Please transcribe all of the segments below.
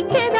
இனிக்குதடா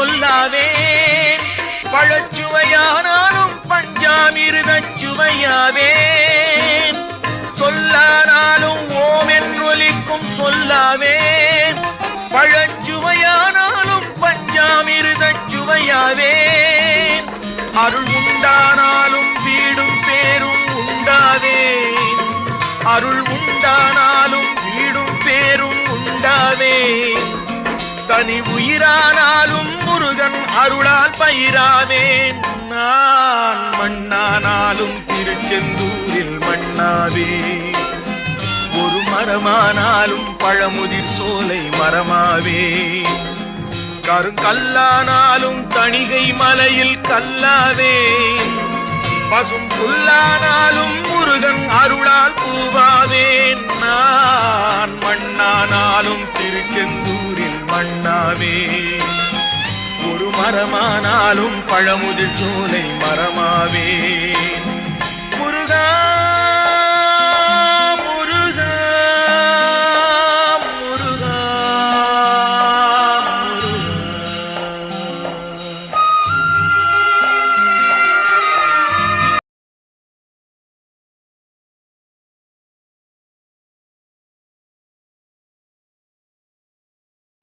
சொல்லாவேன் பழச்சுவையானாலும் பஞ்சாமிருதச் சுவையாவேன். சொல்லானாலும் ஓமென்றொலிக்கும் சொல்லாவேன். பழச்சுவையானாலும் பஞ்சாமிருதச் சுவையாவேன். அருள் உண்டானாலும் வீடும் பேரும் உண்டாவேன். அருள் உண்டானாலும் வீடும் பேரும் உண்டாவேன். தனி உயிரானாலும் முருகன் அருளால் பயிராவேன். நான் மண்ணானாலும் திருச்செந்தூரில் மண்ணாவே ஒரு மரமானாலும் பழமுதிர் சோலை மரமாவே. கருங்கல்லானாலும் தணிகை மலையில் கல்லாவேன். பசும் புல்லானாலும் முருகன் அருளால் பூவாவேன். நான் மண்ணானாலும் திருச்செந்தூரில் மண்ணாவே ஒரு மரமானாலும் பழமுதிர் சோலை மரமாவேன்.